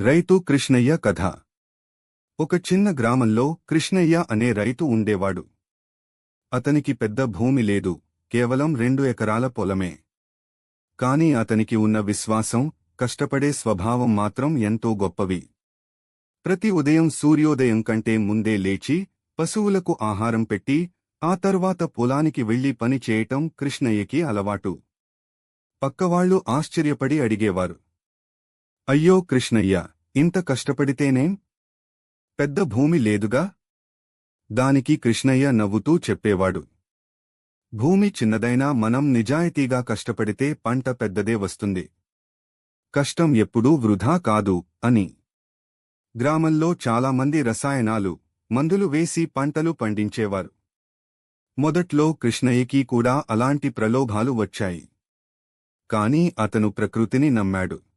రైతు కృష్ణయ్య కథ. ఒక చిన్న గ్రామంలో కృష్ణయ్య అనే రైతు ఉండేవాడు. అతనికి పెద్ద భూమి లేదు కేవలం రెండు ఎకరాల పొలమే. కాని అతనికి ఉన్న విశ్వాసం కష్టపడే స్వభావం మాత్రం ఎంతో గొప్పవి. ప్రతి ఉదయం సూర్యోదయం కంటే ముందే లేచి పశువులకు ఆహారం పెట్టి ఆ తర్వాత పొలానికి వెళ్ళి పని చేయటం కృష్ణయ్యకి అలవాటు. పక్కవాళ్ళు ఆశ్చర్యపడి అడిగేవారు. అయ్యో కృష్ణయ్య ఇంత కష్టపడితేనేం? పెద్ద భూమి లేదుగా? దానికి కృష్ణయ్య నవ్వుతూ చెప్పేవాడు. భూమి చిన్నదైనా మనం నిజాయితీగా కష్టపడితే పంట పెద్దదే వస్తుంది. కష్టం ఎప్పుడూ వృధా కాదు అని. గ్రామంలో చాలామంది రసాయనాలు మందులు వేసి పంటలు పండించేవారు. మొదట్లో కృష్ణయ్యకి కూడా అలాంటి ప్రలోభాలు వచ్చాయి. కాని అతను ప్రకృతిని నమ్మాడు.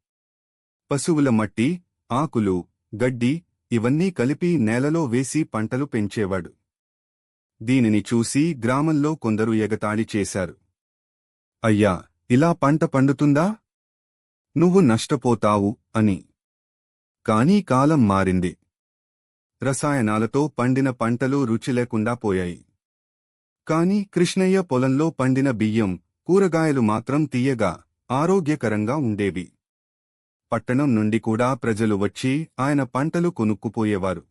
పశువుల మట్టి ఆకులు గడ్డి ఇవన్నీ కలిపి నేలలో వేసి పంటలు పెంచేవాడు. దీనిని చూసి గ్రామంలో కొందరు ఎగతాళి చేశారు. అయ్యా ఇలా పంట పండుతుందా? నువ్వు నష్టపోతావు అని. కానీ కాలం మారింది. రసాయనాలతో పండిన పంటలు రుచి లేకుండా పోయాయి. కాని కృష్ణయ్య పొలంలో పండిన బియ్యం కూరగాయలు మాత్రం తీయగా ఆరోగ్యకరంగా ఉండేవి. పట్టణం నుండి కూడా ప్రజలు వచ్చి ఆయన పంటలు కొనుక్కుపోయేవారు.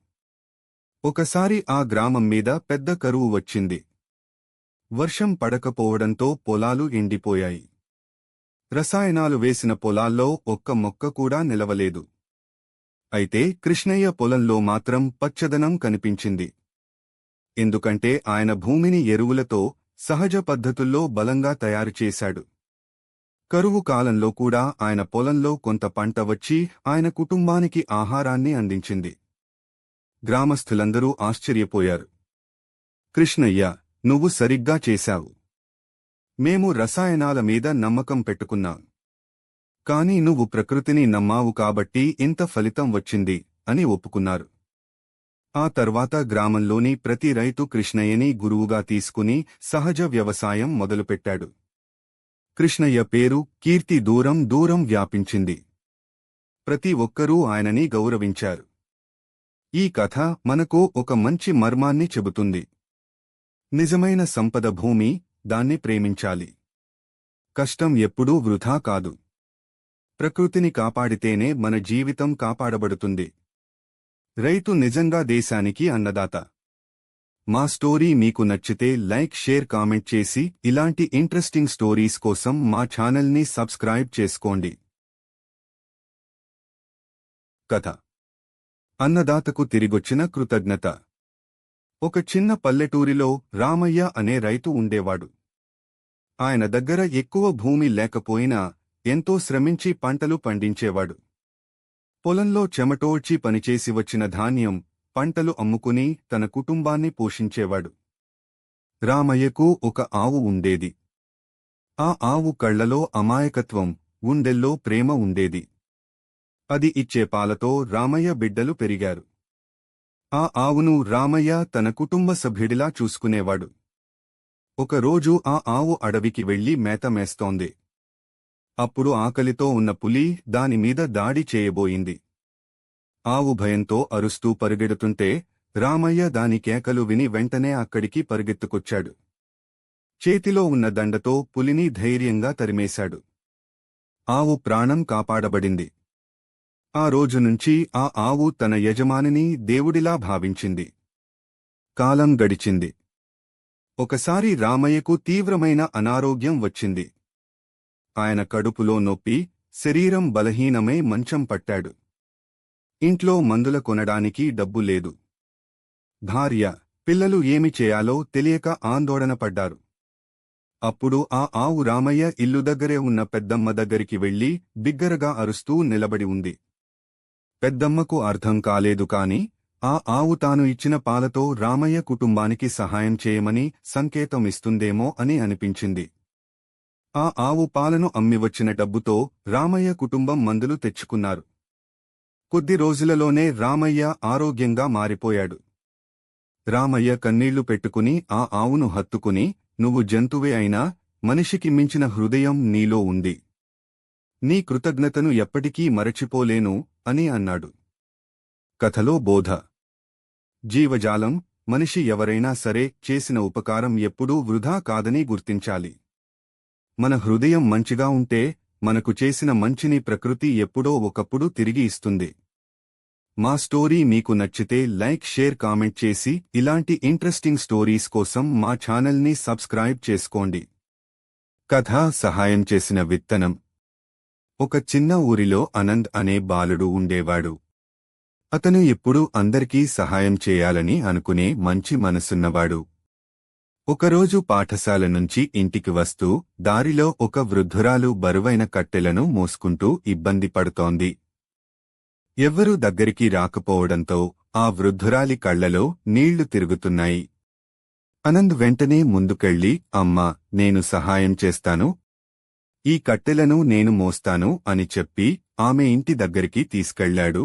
ఒకసారి ఆ గ్రామం మీద పెద్ద కరువు వచ్చింది. వర్షం పడకపోవడంతో పొలాలు ఎండిపోయాయి. రసాయనాలు వేసిన పొలాల్లో ఒక్క మొక్క కూడా నిలవలేదు. అయితే కృష్ణయ్య పొలంలో మాత్రం పచ్చదనం కనిపించింది. ఎందుకంటే ఆయన భూమిని ఎరువులతో సహజ పద్ధతుల్లో బలంగా తయారు చేశాడు. కరువు కాలంలో కూడా ఆయన పొలంలో కొంత పంట వచ్చి ఆయన కుటుంబానికి ఆహారాన్ని అందించింది. గ్రామస్థులందరూ ఆశ్చర్యపోయారు. కృష్ణయ్య నువ్వు సరిగ్గా చేశావు. మేము రసాయనాల మీద నమ్మకం పెట్టుకున్నాం. కాని నువ్వు ప్రకృతిని నమ్మావు కాబట్టి ఇంత ఫలితం వచ్చింది అని ఒప్పుకున్నారు. ఆ తర్వాత గ్రామంలోని ప్రతి రైతు కృష్ణయ్యని గురువుగా తీసుకుని సహజ వ్యవసాయం మొదలుపెట్టాడు. కృష్ణయ్య పేరు కీర్తి దూరం దూరం వ్యాపించింది. ప్రతి ఒక్కరూ ఆయనని గౌరవించారు. ఈ కథ మనకు ఒక మంచి మర్మాన్ని చెబుతుంది. నిజమైన సంపద భూమి దాన్ని ప్రేమించాలి. కష్టం ఎప్పుడూ వృధా కాదు. ప్రకృతిని కాపాడితేనే మన జీవితం కాపాడబడుతుంది. రైతు నిజంగా దేశానికి అన్నదాత. మా స్టోరీ మీకు నచ్చితే లైక్ షేర్ కామెంట్ చేసి ఇలాంటి ఇంట్రెస్టింగ్ స్టోరీస్ కోసం మా ఛానల్ని సబ్స్క్రైబ్ చేసుకోండి. కథ. అన్నదాతకు తిరిగొచ్చిన కృతజ్ఞత. ఒక చిన్న పల్లెటూరిలో రామయ్య అనే రైతు ఉండేవాడు. ఆయన దగ్గర ఎక్కువ భూమి లేకపోయినా ఎంతో శ్రమించి పంటలు పండించేవాడు. పొలంలో చెమటోడ్చి పనిచేసి వచ్చిన ధాన్యం పంటలు అమ్ముకుని తన కుటుంబాన్ని పోషించేవాడు. రామయ్యకు ఒక ఆవు ఉండేది. ఆ ఆవు కళ్ళలో అమాయకత్వం గుండెల్లో ప్రేమ ఉండేది. అది ఇచ్చే పాలతో రామయ్య బిడ్డలు పెరిగారు. ఆ ఆవును రామయ్య తన కుటుంబ సభ్యుడిలా చూసుకునేవాడు. ఒకరోజు ఆ ఆవు అడవికి వెళ్ళి మేత మేస్తోంది. అప్పుడు ఆకలితో ఉన్న పులి దానిమీద దాడి చేయబోయింది. ఆవు భయంతో అరుస్తూ పరుగెడుతుంటే రామయ్య దాని కేకలు విని వెంటనే అక్కడికి పరుగెత్తుకొచ్చాడు. చేతిలో ఉన్న దండతో పులిని ధైర్యంగా తరిమేశాడు. ఆవు ప్రాణం కాపాడబడింది. ఆ రోజు నుంచి ఆ ఆవు తన యజమానిని దేవుడిలా భావించింది. కాలం గడిచింది. ఒకసారి రామయ్యకు తీవ్రమైన అనారోగ్యం వచ్చింది. ఆయన కడుపులో నొప్పి శరీరం బలహీనమై మంచం పట్టాడు. ఇంట్లో మందుల కొనడానికి డబ్బు లేదు. భార్య పిల్లలు ఏమి చేయాలో తెలియక ఆందోళన పడ్డారు. అప్పుడు ఆ ఆవు రామయ్య ఇల్లు దగ్గరే ఉన్న పెద్దమ్మ దగ్గరికి వెళ్ళి బిగ్గరగా అరుస్తూ నిలబడి ఉంది. పెద్దమ్మకు అర్థం కాలేదు కాని ఆ ఆవు తాను ఇచ్చిన పాలతో రామయ్య కుటుంబానికి సహాయం చేయమని సంకేతం ఇస్తుందేమో అని అనిపించింది. ఆ ఆవు పాలను అమ్మి వచ్చిన డబ్బుతో రామయ్య కుటుంబం మందులు తెచ్చుకున్నారు. కొద్ది రోజులలోనే రామయ్య ఆరోగ్యంగా మారిపోయాడు. రామయ్య కన్నీళ్ళు పెట్టుకుని ఆ ఆవును హత్తుకుని నువ్వు జంతువే అయినా మనిషికి మించిన హృదయం నీలో ఉంది. నీ కృతజ్ఞతను ఎప్పటికీ మరచిపోలేను అని అన్నాడు. కథలో బోధ. జీవజాలం మనిషి ఎవరైనా సరే చేసిన ఉపకారం ఎప్పుడూ వృధా కాదని గుర్తించాలి. మన హృదయం మంచిగా ఉంటే మనకు చేసిన మంచిని ప్రకృతి ఎప్పుడో ఒకప్పుడు తిరిగి ఇస్తుంది. మా స్టోరీ మీకు నచ్చితే లైక్ షేర్ కామెంట్ చేసి ఇలాంటి ఇంట్రెస్టింగ్ స్టోరీస్ కోసం మా ఛానల్ని సబ్స్క్రైబ్ చేసుకోండి. కథ సహాయం చేసిన విత్తనం. ఒక చిన్న ఊరిలో అనంద్ అనే బాలుడు ఉండేవాడు. అతను ఎప్పుడూ అందరికీ సహాయం చేయాలని అనుకునే మంచి మనసున్నవాడు. ఒకరోజు పాఠశాల నుంచి ఇంటికి వస్తూ దారిలో ఒక వృద్ధురాలు బరువైన కట్టెలను మోసుకుంటూ ఇబ్బంది పడుతోంది. ఎవ్వరూ దగ్గరికి రాకపోవడంతో ఆ వృద్ధురాలి కళ్ళలో నీళ్ళు తిరుగుతున్నాయి. అనంద్ వెంటనే ముందుకెళ్ళి అమ్మా నేను సహాయం చేస్తాను. ఈ కట్టెలను నేను మోస్తాను అని చెప్పి ఆమె ఇంటి దగ్గరికి తీసుకెళ్ళాడు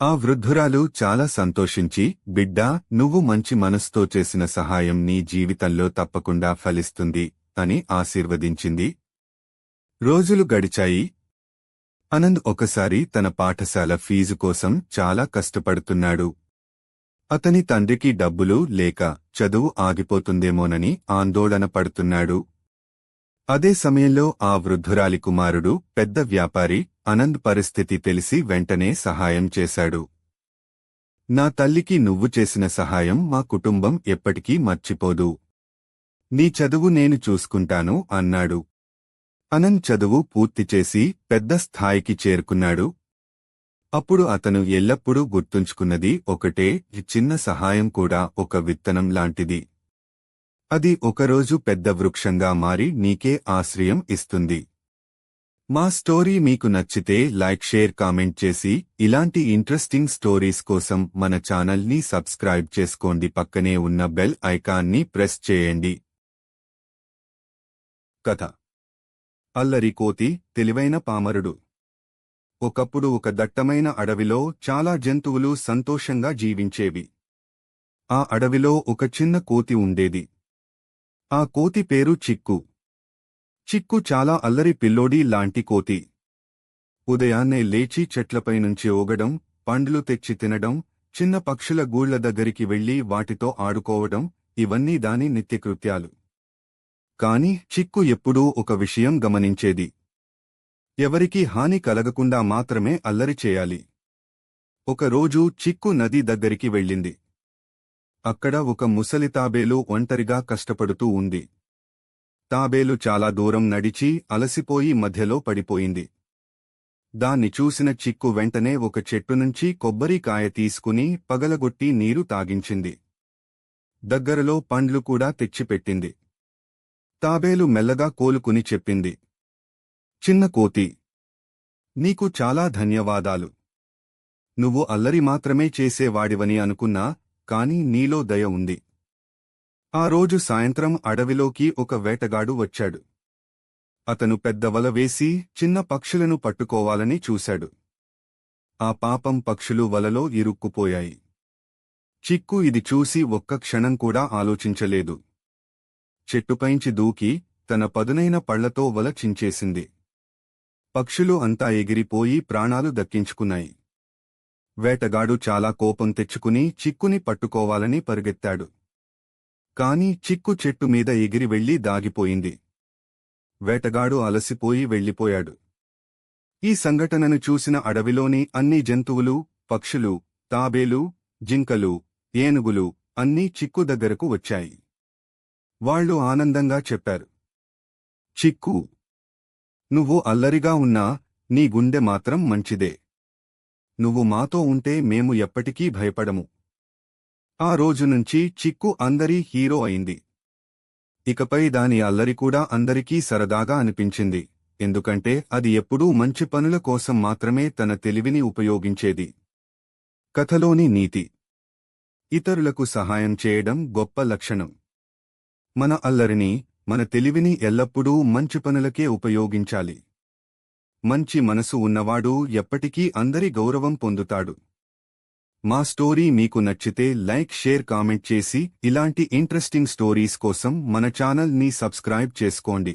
ఆ వృద్ధురాలు చాలా సంతోషించి బిడ్డా నువ్వు మంచి మనసుతో చేసిన సహాయం నీ జీవితంలో తప్పకుండా ఫలిస్తుంది అని ఆశీర్వదించింది. రోజులు గడిచాయి. అనంద్ ఒకసారి తన పాఠశాల ఫీజు కోసం చాలా కష్టపడుతున్నాడు. అతని తండ్రికి డబ్బులు లేక చదువు ఆగిపోతుందేమోనని ఆందోళన పడుతున్నాడు. అదే సమయంలో ఆ వృద్ధురాలి కుమారుడు పెద్ద వ్యాపారి అనంద్ పరిస్థితి తెలిసి వెంటనే సహాయం చేశాడు. నా తల్లికి నువ్వు చేసిన సహాయం మా కుటుంబం ఎప్పటికీ మర్చిపోదు. నీ చదువు నేను చూసుకుంటాను అన్నాడు. అనంత్ చదువు పూర్తి చేసి పెద్ద స్థాయికి చేరుకున్నాడు. అప్పుడు అతను ఎల్లప్పుడూ గుర్తుంచుకున్నది ఒకటే చిన్న సహాయం కూడా ఒక విత్తనం లాంటిది. అది ఒకరోజు పెద్ద వృక్షంగా మారి నీకే ఆశ్రయం ఇస్తుంది. మా స్టోరీ మీకు నచ్చితే లైక్ షేర్ కామెంట్ చేసి ఇలాంటి ఇంట్రెస్టింగ్ స్టోరీస్ కోసం మన ఛానల్ని సబ్స్క్రైబ్ చేసుకోండి. పక్కనే ఉన్న బెల్ ఐకాన్ని ప్రెస్ చేయండి. కథ అల్లరి కోతి తెలివైన పామరుడు. ఒకప్పుడు ఒక దట్టమైన అడవిలో చాలా జంతువులు సంతోషంగా జీవించేవి. ఆ అడవిలో ఒక చిన్న కోతి ఉండేది. ఆ కోతి పేరు చిక్కు. చిక్కు చాలా అల్లరి పిల్లోడి లాంటి కోతి. ఉదయాన్నే లేచి చెట్లపై నుంచి ఓగడం పండ్లు తెచ్చి తినడం చిన్న పక్షుల గూళ్ళ దగ్గరికి వెళ్ళి వాటితో ఆడుకోవడం ఇవన్నీ దాని నిత్యకృత్యాలు. కాని చిక్కు ఎప్పుడూ ఒక విషయం గమనించేది. ఎవరికీ హాని కలగకుండా మాత్రమే అల్లరి చేయాలి. ఒకరోజు చిక్కు నది దగ్గరికి వెళ్ళింది. అక్కడ ఒక ముసలి తాబేలు ఒంటరిగా కష్టపడుతూ ఉంది. తాబేలు చాలా దూరం నడిచి అలసిపోయి మధ్యలో పడిపోయింది. దాన్ని చూసిన చిక్కు వెంటనే ఒక చెట్టు నుంచి కొబ్బరికాయ తీసుకుని పగలగొట్టి నీరు తాగించింది. దగ్గరలో పండ్లు కూడా తెచ్చిపెట్టింది. తాబేలు మెల్లగా కోలుకుని చెప్పింది. చిన్న కోతి. నీకు చాలా ధన్యవాదాలు. నువ్వు అల్లరి మాత్రమే చేసేవాడివని అనుకున్నా కాని నీలో దయ ఉంది. ఆ రోజు సాయంత్రం అడవిలోకి ఒక వేటగాడు వచ్చాడు. అతను పెద్ద వల వేసి చిన్న పక్షులను పట్టుకోవాలని చూశాడు. ఆ పాపం పక్షులు వలలో ఇరుక్కుపోయాయి. చిక్కు ఇది చూసి ఒక్క క్షణం కూడా ఆలోచించలేదు. చెట్టుపైంచి దూకి తన పదునైన పళ్ళతో వల చించేసింది. పక్షులు అంతా ఎగిరిపోయి ప్రాణాలు దక్కించుకున్నాయి. వేటగాడు చాలా కోపం తెచ్చుకుని చిక్కుని పట్టుకోవాలని పరిగెత్తాడు. కాని చిక్కు చెట్టు మీద ఎగిరి వెళ్ళి దాగిపోయింది. వేటగాడు అలసిపోయి వెళ్ళిపోయాడు ఈ సంఘటనను చూసిన అడవిలోని అన్ని జంతువులు పక్షులు తాబేలు జింకలు ఏనుగులు అన్నీ చిక్కు దగ్గరకు వచ్చాయి. వాళ్ళు ఆనందంగా చెప్పారు. చిక్కు. నువ్వు అల్లరిగా ఉన్నా నీ గుండె మాత్రం మంచిదే. నువ్వు మాతో ఉంటే మేము ఎప్పటికీ భయపడము. ఆ రోజు నుంచి చిక్కు అందరి హీరో అయింది. ఇకపై దాని అల్లరి కూడా అందరికీ సరదాగా అనిపించింది. ఎందుకంటే అది ఎప్పుడూ మంచి పనుల కోసం మాత్రమే తన తెలివిని ఉపయోగించేది. కథలోని నీతి. ఇతరులకు సహాయం చేయడం గొప్ప లక్షణం. మన అల్లరిని మన తెలివిని ఎల్లప్పుడూ మంచి పనులకే ఉపయోగించాలి. మంచి మనసు ఉన్నవాడు ఎప్పటికీ అందరి గౌరవం పొందుతాడు. మా స్టోరీ మీకు నచ్చితే లైక్ షేర్ కామెంట్ చేసి ఇలాంటి ఇంట్రెస్టింగ్ స్టోరీస్ కోసం మన ఛానల్ని సబ్స్క్రైబ్ చేసుకోండి.